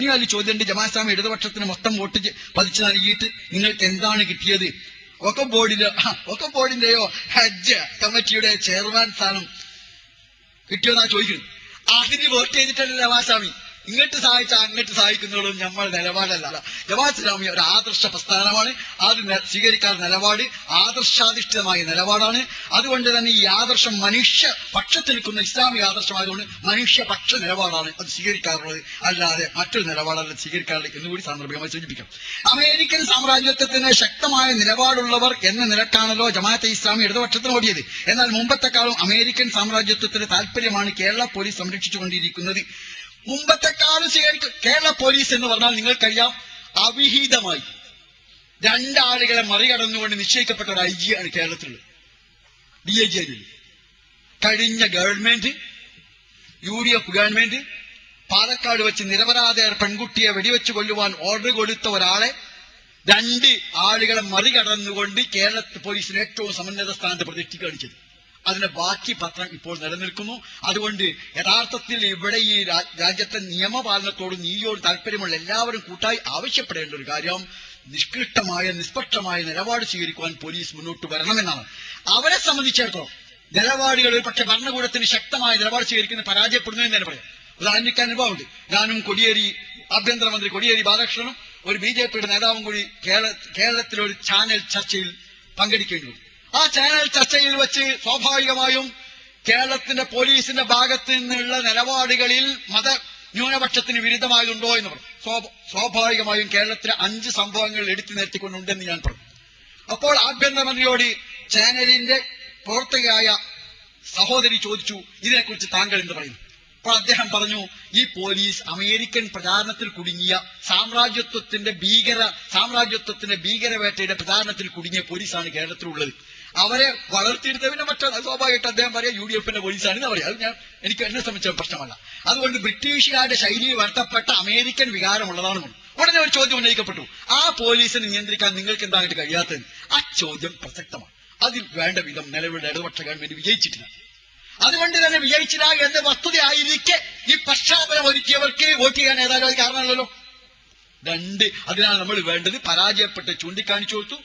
വലിയ ചോദ്യമുണ്ട് ജമാസ്വാമി ഇടതുപക്ഷത്തിന് മൊത്തം വോട്ട് പതിച്ചു നൽകിയിട്ട് നിങ്ങൾക്ക് എന്താണ് കിട്ടിയത്? ഒക്കെ ബോർഡിലോ ഒക്കെ ബോർഡിന്റെയോ ഹജ്ജ് കമ്മിറ്റിയുടെ ചെയർമാൻ സ്ഥാനം കിട്ടിയോ കിട്ടിയോന്നാ ചോദിക്കുന്നത്. അതിന് വോട്ട് ചെയ്തിട്ടല്ല ജമാസ്വാമി ഇങ്ങോട്ട് സഹായിച്ച അങ്ങോട്ട് സഹായിക്കുന്നതും നമ്മൾ നിലപാടല്ല. ജമാഅത്ത് ഇസ്ലാമി ഒരു ആദർശ പ്രസ്ഥാനമാണ്. അത് സ്വീകരിക്കാൻ നിലപാട് ആദർശാധിഷ്ഠിതമായ നിലപാടാണ്. അതുകൊണ്ട് തന്നെ ഈ ആദർശം മനുഷ്യ പക്ഷത്തിൽ നിൽക്കുന്ന ഇസ്ലാമിക ആദർശമായതുകൊണ്ട് മനുഷ്യപക്ഷ നിലപാടാണ് അത് സ്വീകരിക്കാറുള്ളത്. അല്ലാതെ മറ്റൊരു നിലപാടല്ല സ്വീകരിക്കാറുള്ളത് എന്ന് കൂടി സാന്ദർഭികമായി സൂചിപ്പിക്കാം. അമേരിക്കൻ സാമ്രാജ്യത്വത്തിന് ശക്തമായ നിലപാടുള്ളവർ എന്ന നിലക്കാണല്ലോ ജമാഅത്തെ ഇസ്ലാമി ഇടതുപക്ഷത്തിന് ഓടിയത്. എന്നാൽ മുമ്പത്തെക്കാളും അമേരിക്കൻ സാമ്രാജ്യത്വത്തിന്റെ താല്പര്യമാണ് കേരള പോലീസ് സംരക്ഷിച്ചുകൊണ്ടിരിക്കുന്നത്. മുമ്പത്തെക്കാളും സ്വീകരിക്കും കേരള പോലീസ് എന്ന് പറഞ്ഞാൽ നിങ്ങൾക്കറിയാം അവിഹിതമായി. രണ്ടാളുകളെ മറികടന്നുകൊണ്ട് നിശ്ചയിക്കപ്പെട്ട ഒരു ഐ ആണ് കേരളത്തിലുള്ളത്. ഡി ഐ ജി ആയിരുന്നു കഴിഞ്ഞ government U D F government Palakkad വെച്ച് നിരപരാധ പെൺകുട്ടിയെ വെടിവെച്ച് കൊല്ലുവാൻ ഓർഡർ കൊടുത്ത ഒരാളെ രണ്ട് ആളുകളെ മറികടന്നുകൊണ്ട് കേരള പോലീസിന് ഏറ്റവും സമന്നത സ്ഥാനത്ത് പ്രതിഷ്ഠ കാണിച്ചത് അതിന്റെ ബാക്കി പത്രം ഇപ്പോൾ നിലനിൽക്കുന്നു. അതുകൊണ്ട് യഥാർത്ഥത്തിൽ ഇവിടെ ഈ രാജ്യത്തെ നിയമപാലനത്തോടും നീയോട് താല്പര്യമുള്ള എല്ലാവരും കൂട്ടായി ആവശ്യപ്പെടേണ്ട ഒരു കാര്യം നിഷ്കൃഷ്ടമായ നിഷ്പക്ഷമായ നിലപാട് സ്വീകരിക്കുവാൻ പോലീസ് മുന്നോട്ട് വരണമെന്നാണ്. അവരെ സംബന്ധിച്ചിടത്തോളം നിലപാടുകൾ പക്ഷെ ഭരണകൂടത്തിന് ശക്തമായ നിലപാട് സ്വീകരിക്കുന്ന പരാജയപ്പെടുന്നു എന്ന് തന്നെ പറയാം. ഉദാഹരണിക്ക് അനുഭവമുണ്ട്. ഞാനും കൊടിയേരി ആഭ്യന്തരമന്ത്രി കൊടിയേരി ബാലകൃഷ്ണനും ഒരു ബി ജെ പിയുടെ നേതാവും കൂടി കേരള കേരളത്തിലെ ഒരു ചാനൽ ചർച്ചയിൽ പങ്കെടുക്കേണ്ടി വന്നു. ആ ചാനൽ ചർച്ചയിൽ വെച്ച് സ്വാഭാവികമായും കേരളത്തിന്റെ പോലീസിന്റെ ഭാഗത്ത് നിന്നുള്ള നിലപാടുകളിൽ മത ന്യൂനപക്ഷത്തിന് വിരുദ്ധമായതുണ്ടോ എന്ന് പറഞ്ഞു. സ്വാഭാവികമായും കേരളത്തിലെ അഞ്ച് സംഭവങ്ങൾ എടുത്തു നിർത്തിക്കൊണ്ടുണ്ടെന്ന് ഞാൻ പറഞ്ഞു. അപ്പോൾ ആഭ്യന്തരമന്ത്രിയോട് ചാനലിന്റെ പ്രവർത്തകയായ സഹോദരി ചോദിച്ചു ഇതിനെക്കുറിച്ച് താങ്കൾ എന്ത് പറയുന്നു? അപ്പോൾ അദ്ദേഹം പറഞ്ഞു ഈ പോലീസ് അമേരിക്കൻ പ്രചാരണത്തിൽ കുടുങ്ങിയ സാമ്രാജ്യത്വത്തിന്റെ ഭീകര സാമ്രാജ്യത്വത്തിന്റെ ഭീകരവേട്ടയുടെ പ്രചാരണത്തിൽ കുടുങ്ങിയ പോലീസാണ് കേരളത്തിലുള്ളത്. അവരെ വളർത്തിയെടുത്ത പിന്നെ മറ്റോ സ്വാഭാവികമായിട്ട് അദ്ദേഹം പറയാം യു ഡി എഫിന്റെ പോലീസാണെന്ന് പറയാം അത് ഞാൻ എനിക്ക് എന്നെ സംബന്ധിച്ച പ്രശ്നമല്ല. അതുകൊണ്ട് ബ്രിട്ടീഷുകാരുടെ ശൈലി വളർത്തപ്പെട്ട അമേരിക്കൻ വികാരമുള്ളതാണ് ഉടനെ ഒരു ചോദ്യം ഉന്നയിക്കപ്പെട്ടു. ആ പോലീസിനെ നിയന്ത്രിക്കാൻ നിങ്ങൾക്ക് എന്തായിട്ട് കഴിയാത്തത് ആ ചോദ്യം പ്രസക്തമാണ്. അതിൽ വേണ്ട വിധം നിലവിലുള്ള ഇടതുപക്ഷ ഗവൺമെന്റ് വിജയിച്ചിട്ടില്ല. അതുകൊണ്ട് തന്നെ വിജയിച്ചില്ല എന്ന വസ്തുതയായിരിക്കെ ഈ പശ്ചാത്തലം ഒരുക്കിയവർക്ക് വോട്ട് ചെയ്യാൻ ഏതായാലും അത് കാരണമല്ലല്ലോ രണ്ട് അതിനാണ് നമ്മൾ വേണ്ടത് പരാജയപ്പെട്ട് ചൂണ്ടിക്കാണിച്ചു കൊടുത്തു.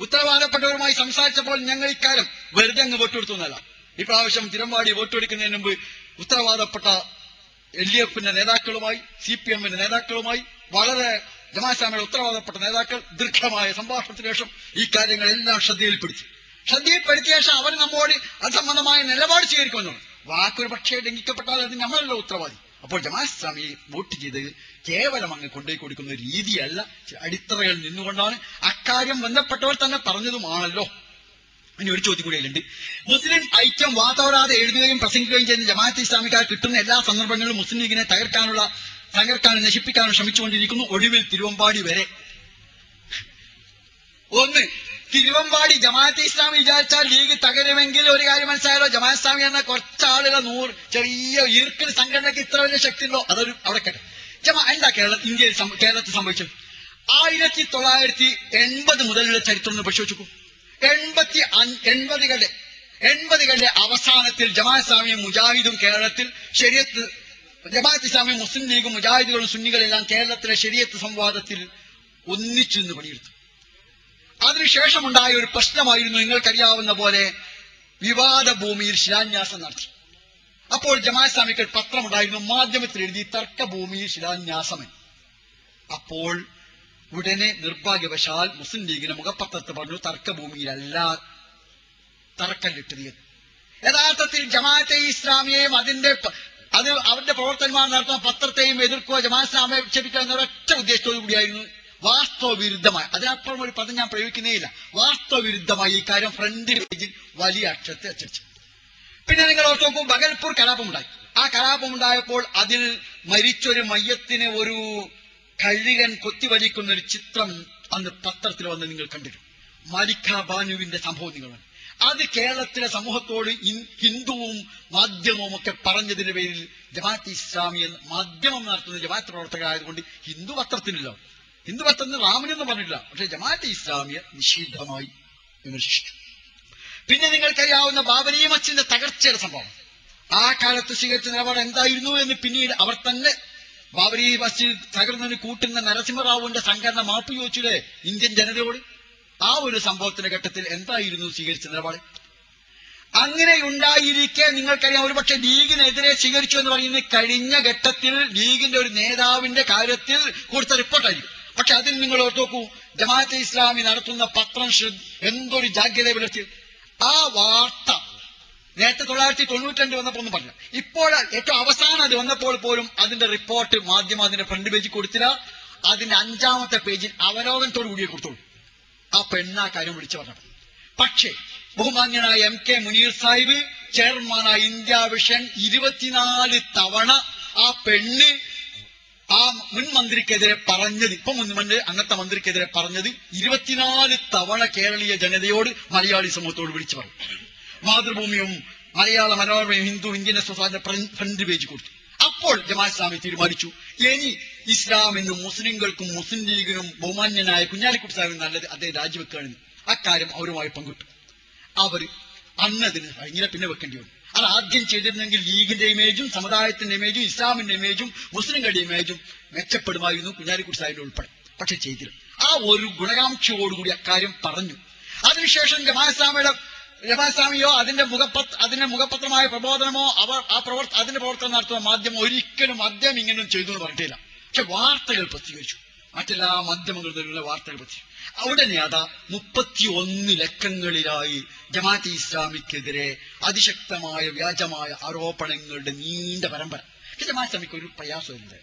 ഉത്തരവാദപ്പെട്ടവരുമായി സംസാരിച്ചപ്പോൾ ഞങ്ങൾ ഇക്കാലം വെറുതെ അങ്ങ് വോട്ട് കൊടുത്തു എന്നല്ല ഇപ്രാവശ്യം തിരുമ്പാടി വോട്ട് കൊടുക്കുന്നതിന് മുമ്പ് ഉത്തരവാദപ്പെട്ട എൽ ഡി എഫിന്റെ നേതാക്കളുമായി സി പി എമ്മിന്റെ നേതാക്കളുമായി വളരെ ജമാസ്ലാമിയുടെ ഉത്തരവാദപ്പെട്ട നേതാക്കൾ ദീർഘമായ സംഭാഷണത്തിന് ശേഷം ഈ കാര്യങ്ങളെല്ലാം ശ്രദ്ധയിൽപ്പെടുത്തി. ശ്രദ്ധയിൽപ്പെടുത്തിയ ശേഷം അവർ നമ്മോട് അത് സംബന്ധമായ നിലപാട് സ്വീകരിക്കുമെന്നാണ്. വാക്കൊരു പക്ഷേ ലംഘിക്കപ്പെട്ടാൽ അത് നമ്മളല്ലോ ഉത്തരവാദി. അപ്പോൾ ജമാഅത്ത് ഇസ്ലാമി വോട്ട് ചെയ്ത് കേവലം അങ്ങ് കൊണ്ടുപോയി കൊടുക്കുന്ന രീതിയല്ല അടിത്തറകൾ നിന്നുകൊണ്ടാണ് അക്കാര്യം ബന്ധപ്പെട്ടവർ തന്നെ പറഞ്ഞതുമാണല്ലോ. ഇനി ഒരു ചോദ്യം കൂടി അതിലുണ്ട്. മുസ്ലിം ഐക്യം വാതോരാതെ എഴുതുകയും പ്രസംഗിക്കുകയും ചെയ്യുന്ന ജമാഅത്ത് ഇസ്ലാമിക്കാർ കിട്ടുന്ന എല്ലാ സന്ദർഭങ്ങളിലും മുസ്ലിം ലീഗിനെ തകർക്കാനുള്ള തകർക്കാനും നശിപ്പിക്കാനും ശ്രമിച്ചുകൊണ്ടിരിക്കുന്നു ഒടുവിൽ തിരുവമ്പാടി വരെ. ഒന്ന് തിരുവമ്പാടി ജമാഅത്തെ ഇസ്ലാമി വിചാരിച്ചാൽ ലീഗ് തകരുമെങ്കിൽ ഒരു കാര്യം മനസ്സിലായാലോ ജമാഅത്ത് ഇസ്ലാമി എന്ന കുറച്ചാളുകൾ നൂറ് ചെറിയ ഈർക്കൽ സംഘടനയ്ക്ക് ഇത്ര വലിയ ശക്തി ഉണ്ടോ അതൊരു അവിടെ കേട്ടെ. ജമാ എന്താ കേരള ഇന്ത്യയിൽ കേരളത്തിൽ സംഭവിച്ചത്? ആയിരത്തി തൊള്ളായിരത്തി എൺപത് മുതലുള്ള ചരിത്രം ഒന്ന് പരിശോധിച്ചു എൺപത്തി എൺപതുകളുടെ എൺപതുകളുടെ അവസാനത്തിൽ ജമാഅത്ത് ഇസ്ലാമിയും മുജാഹിദും കേരളത്തിൽ ശരിയത്ത് ജമാഅത്ത് ഇസ്ലാമിയും മുസ്ലിം ലീഗും മുജാഹിദുകളും സുന്നികളെല്ലാം കേരളത്തിലെ ശരിയത്ത് സംവാദത്തിൽ ഒന്നിച്ചു നിന്ന് പണിയെടുത്തു. അതിനുശേഷമുണ്ടായ ഒരു പ്രശ്നമായിരുന്നു നിങ്ങൾക്കറിയാവുന്ന പോലെ വിവാദ ഭൂമിയിൽ ശിലാന്യാസം നടത്തി അപ്പോൾ ജമാ ഇസ്ലാമിക്ക് ഒരു പത്രമുണ്ടായിരുന്നു മാധ്യമത്തിൽ എഴുതി തർക്ക ഭൂമിയിൽ എന്ന്. അപ്പോൾ ഉടനെ നിർഭാഗ്യവശാൽ മുസ്ലിം ലീഗിന്റെ മുഖപത്രത്തിൽ പറഞ്ഞു തർക്കഭൂമിയിലല്ല തർക്കം കിട്ടിയത് യഥാർത്ഥത്തിൽ ജമാഅത്തെ ഇസ്ലാമിയെയും അതിന്റെ അത് അവരുടെ പ്രവർത്തകന്മാർ നടത്തുന്ന പത്രത്തെയും എതിർക്കുക ജമാഅത്ത് ഇസ്ലാമിയെ വിക്ഷേപിക്കുക എന്ന ഒരൊറ്റ ഉദ്ദേശത്തോടു കൂടിയായിരുന്നു വാസ്തവ വിരുദ്ധമായി അതിനപ്പുറം ഒരു പദം ഞാൻ പ്രയോഗിക്കുന്നേയില്ല. വാസ്തവ വിരുദ്ധമായി ഈ കാര്യം ഫ്രണ്ട് പേജിൽ വലിയ അക്ഷരത്തെ അച്ചടിച്ചു. പിന്നെ നിങ്ങൾ ഓർത്ത് നോക്കും ബഗൽപൂർ കലാപമുണ്ടായി. ആ കലാപമുണ്ടായപ്പോൾ അതിൽ മരിച്ചൊരു മയ്യത്തിനെ ഒരു കഴുകൻ കൊത്തിവലിക്കുന്ന ഒരു ചിത്രം അന്ന് പത്രത്തിൽ വന്ന് നിങ്ങൾ കണ്ടിരുന്നു. മലിക്ക ബാനുവിന്റെ സംഭവം നിങ്ങൾ അത് കേരളത്തിലെ സമൂഹത്തോട് ഹിന്ദുവും മാധ്യമവും ഒക്കെ പറഞ്ഞതിന്റെ പേരിൽ ജമാഅത്ത് ഇസ്ലാമി എന്ന് മാധ്യമം നടത്തുന്ന ജമാഅത്ത് പ്രവർത്തകരായതുകൊണ്ട് ഹിന്ദു പത്രത്തിനില്ല. ഹിന്ദു പത്രത്തിന് പറഞ്ഞില്ല പക്ഷെ ജമാഅത്ത് ഇസ്ലാമിയെ നിഷിദ്ധമായി വിമർശിച്ചു. പിന്നെ നിങ്ങൾക്കറിയാവുന്ന ബാബരി മച്ചിന്റെ തകർച്ചയുടെ സംഭവം. ആ കാലത്ത് സ്വീകരിച്ച നിലപാട് എന്തായിരുന്നു എന്ന് പിന്നീട് അവർ തന്നെ ബാബരി മസ്ജിദ് തകർന്നതിന് കൂട്ടുന്ന നരസിംഹറാവുവിന്റെ സംഘടന മാപ്പ് ചോദിച്ചില്ലേ? ഇന്ത്യൻ ജനതയോട്. ആ ഒരു സംഭവത്തിന്റെ ഘട്ടത്തിൽ എന്തായിരുന്നു സ്വീകരിച്ച നിലപാട്? അങ്ങനെ ഉണ്ടായിരിക്കെ നിങ്ങൾക്കറിയാം. ഒരുപക്ഷെ ലീഗിനെതിരെ സ്വീകരിച്ചു എന്ന് പറയുന്നത് കഴിഞ്ഞ ഘട്ടത്തിൽ ലീഗിന്റെ ഒരു നേതാവിന്റെ കാര്യത്തിൽ കൊടുത്ത റിപ്പോർട്ടായിരിക്കും. പക്ഷെ അതിൽ നിങ്ങൾ ഓർത്ത് നോക്കൂ ജമാഅത്തെ ഇസ്ലാമി നടത്തുന്ന പത്രം എന്തൊരു ജാഗ്രത പുലർത്തി. ആ വാർത്ത നേരത്തെ തൊള്ളായിരത്തി തൊണ്ണൂറ്റി വന്നപ്പോൾ ഒന്നും പറഞ്ഞു ഇപ്പോൾ ഏറ്റവും അവസാനം അത് വന്നപ്പോൾ പോലും അതിന്റെ റിപ്പോർട്ട് മാധ്യമം അതിന്റെ ഫ്രണ്ട് പേജിൽ കൊടുത്തില്ല. അതിന്റെ അഞ്ചാമത്തെ പേജിൽ അവലോകനത്തോടു കൂടിയേ കൊടുത്തോളൂ ആ പെണ്ണാ കാര്യം വിളിച്ചു പറഞ്ഞത് പക്ഷേ ബഹുമാന്യനായ എം കെ മുനീർ സാഹിബ് ചെയർമാനായ ഇന്ത്യ വിഷൻ ഇരുപത്തിനാല് തവണ ആ പെണ്ണ് ആ മുൻ മന്ത്രിക്കെതിരെ പറഞ്ഞത് ഇപ്പൊ മുൻ മന്ത്രി അന്നത്തെ മന്ത്രിക്കെതിരെ പറഞ്ഞത് ഇരുപത്തിനാല് തവണ കേരളീയ ജനതയോട് മലയാളി സമൂഹത്തോട് വിളിച്ചു പറഞ്ഞു. മാതൃഭൂമിയും Malayala മനോരമയും Hindu Indian national front page കൊടുത്തു. അപ്പോൾ ജമാ ഇസ്ലാമി തീരുമാനിച്ചു. ഇനി ഇസ്ലാമിനും മുസ്ലിങ്ങൾക്കും മുസ്ലിം ലീഗിനും ബഹുമാന്യനായ കുഞ്ഞാലിക്കുട്ടി സാഹിബ് നല്ലത് അദ്ദേഹം രാജിവെക്കുകയാണെന്ന് അക്കാര്യം അവരുമായി പങ്കിട്ടു. അവർ അന്നതിന് ഇങ്ങനെ പിന്നെ വെക്കേണ്ടി വന്നു. അത് ആദ്യം ചെയ്തിരുന്നെങ്കിൽ ലീഗിന്റെ ഇമേജും സമുദായത്തിന്റെ ഇമേജും ഇസ്ലാമിന്റെ ഇമേജും മുസ്ലിങ്ങളുടെ ഇമേജും മെച്ചപ്പെടുമായിരുന്നു കുഞ്ഞാലിക്കുട്ടി സാഹിബിന് ഉൾപ്പെടെ. പക്ഷെ ചെയ്തില്ല. ആ ഒരു ഗുണകാംക്ഷയോടുകൂടി അക്കാര്യം പറഞ്ഞു. അതിനുശേഷം ജമാസ്ലാമിയുടെ ജമാസ്ലാമിയോ അതിന്റെ മുഖപത് അതിന്റെ മുഖപത്രമായ പ്രബോധനമോ അവർ ആ പ്രവർത്ത അതിന്റെ പ്രവർത്തനം നടത്തുന്ന മാധ്യമം ഒരിക്കലും അദ്ദേഹം ഇങ്ങനെ ചെയ്തു എന്ന് പറഞ്ഞിട്ടില്ല. പക്ഷെ വാർത്തകൾ പ്രസിദ്ധീകരിച്ചു. മറ്റെല്ലാ മാധ്യമങ്ങളിലുള്ള വാർത്തകൾ പറ്റി. അവിടെ നേതാ മുപ്പത്തി ഒന്ന് ലക്കങ്ങളിലായി ജമാഅത്തെ ഇസ്ലാമിക്കെതിരെ അതിശക്തമായ വ്യാജമായ ആരോപണങ്ങളുടെ നീണ്ട പരമ്പര. ജമാഅത്തെ ഇസ്ലാമിക്ക് ഒരു പ്രയാസമില്ല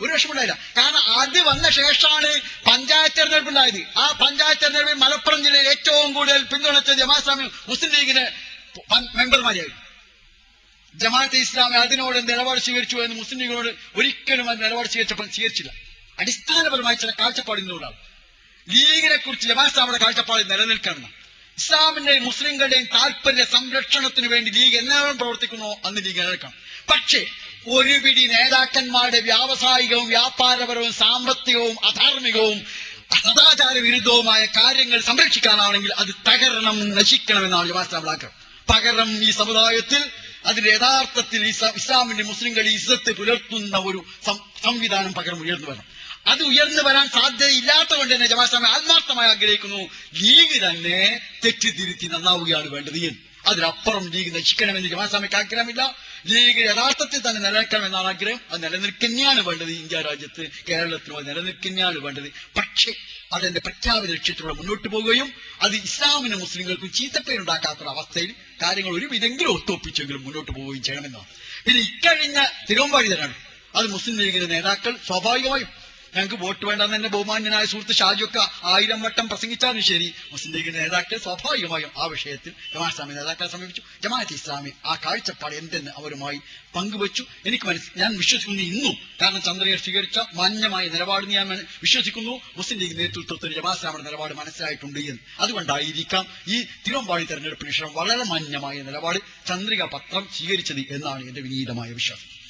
ഒരു വിഷമമുണ്ടായില്ല കാരണം അത് വന്ന ശേഷമാണ് പഞ്ചായത്ത് തെരഞ്ഞെടുപ്പ് ഉണ്ടായത് ആ പഞ്ചായത്ത് തെരഞ്ഞെടുപ്പിൽ മലപ്പുറം ജില്ലയിൽ ഏറ്റവും കൂടുതൽ പിന്തുണച്ച ഇസ്ലാമി മുസ്ലിം ലീഗിന് മെമ്പർമാരായി. ജമാഅത്തെ ഇസ്ലാമി അതിനോട് നിലപാട് സ്വീകരിച്ചു എന്ന് മുസ്ലിം ലീഗിനോട് ഒരിക്കലും അത് നിലപാട് സ്വീകരിച്ചപ്പോൾ സ്വീകരിച്ചില്ല. അടിസ്ഥാനപരമായി ചില കാഴ്ചപ്പാടിനോടാണ്. ലീഗിനെ കുറിച്ച് ജമാഅത്ത് കാഴ്ചപ്പാടിൽ കാഴ്ചപ്പാട് നിലനിൽക്കണം. ഇസ്ലാമിന്റെയും മുസ്ലിങ്ങളുടെയും താല്പര്യ സംരക്ഷണത്തിന് വേണ്ടി ലീഗ് എന്നാണ് പ്രവർത്തിക്കുന്നു അന്ന് ലീഗ് നിലനിൽക്കണം. പക്ഷേ ഒരു പിടി നേതാക്കന്മാരുടെ വ്യാവസായികവും വ്യാപാരപരവും സാമ്പത്തികവും അധാർമികവും സദാചാര വിരുദ്ധവുമായ കാര്യങ്ങൾ സംരക്ഷിക്കാനാണെങ്കിൽ അത് തകരണം നശിക്കണമെന്നാണ് ജമാഅത്ത് ആഗ്രഹം. പകരം ഈ സമുദായത്തിൽ അതിന്റെ യഥാർത്ഥത്തിൽ ഇസ്ലാ- ഇസ്ലാമിന്റെ മുസ്ലിങ്ങൾ ഇസ്സത്ത് പുലർത്തുന്ന ഒരു സംവിധാനം പകരം ഉയർന്നു വരണം. അത് ഉയർന്നു വരാൻ സാധ്യതയില്ലാത്തതുകൊണ്ട് തന്നെ ജമാസ്ലാമി ആത്മാർത്ഥമായി ആഗ്രഹിക്കുന്നു. ലീഗ് തന്നെ തെറ്റിതിരുത്തി നന്നാവുകയാണ് വേണ്ടത് എന്ന്. അതിനപ്പുറം ലീഗ് നശിക്കണമെന്ന് ജമാസ്ലാമിക്ക് ആഗ്രഹമില്ല. ലീഗ് യഥാർത്ഥത്തിൽ തന്നെ നിലനിൽക്കണമെന്നാണ് ആഗ്രഹം. അത് നിലനിൽക്കുന്നതാണ് വേണ്ടത്. ഇന്ത്യ രാജ്യത്ത് കേരളത്തിലും അത് നിലനിൽക്കുന്നതാണ് വേണ്ടത്. പക്ഷേ അതിന്റെ പ്രഖ്യാപിത ലക്ഷ്യത്തിലൂടെ മുന്നോട്ട് പോവുകയും അത് ഇസ്ലാമിനും മുസ്ലിങ്ങൾക്കും ചീത്തപ്പേരുണ്ടാക്കാത്ത അവസ്ഥയിൽ കാര്യങ്ങൾ ഒരു വിധെങ്കിലും ഒത്തുവപ്പിച്ചെങ്കിലും മുന്നോട്ട് പോവുകയും ചെയ്യണമെന്നാണ്. പിന്നെ ഇക്കഴിഞ്ഞ തിരുവമ്പാടി തരാണ് അത് മുസ്ലിം ലീഗിന്റെ നേതാക്കൾ സ്വാഭാവികമായും ഞങ്ങൾക്ക് വോട്ട് വേണ്ടെന്ന് തന്നെ ബഹുമാന്യനായ സുഹൃത്ത് ഷാജിയൊക്കെ ആയിരം വട്ടം പ്രസംഗിച്ചാലും ശരി. മുസ്ലിം ലീഗ് നേതാക്കൾ സ്വാഭാവികമായും ആ വിഷയത്തിൽ ജമാഅത്ത് ഇസ്ലാമി നേതാക്കളെ സമീപിച്ചു. ജമാഅത്ത് ഇസ്ലാമി ആ കാഴ്ചപ്പാട് എന്തെന്ന് അവരുമായി പങ്കുവച്ചു. എനിക്ക് മനസ്സ് ഞാൻ വിശ്വസിക്കുന്നു ഇന്നും. കാരണം ചന്ദ്രയെ സ്വീകരിച്ച മാന്യമായ നിലപാട് ഞാൻ വിശ്വസിക്കുന്നു. മുസ്ലിം ലീഗ് നേതൃത്വത്തിന് ജമാഅത്ത് ഇസ്ലാമിയുടെ നിലപാട് മനസ്സിലായിട്ടുണ്ട് എന്ന്. അതുകൊണ്ടായിരിക്കാം ഈ തിരുവമ്പാടി തെരഞ്ഞെടുപ്പിന് ശേഷം വളരെ മാന്യമായ നിലപാട് ചന്ദ്രിക പത്രം സ്വീകരിച്ചത് എന്നാണ് എന്റെ വിനീതമായ വിശ്വാസം.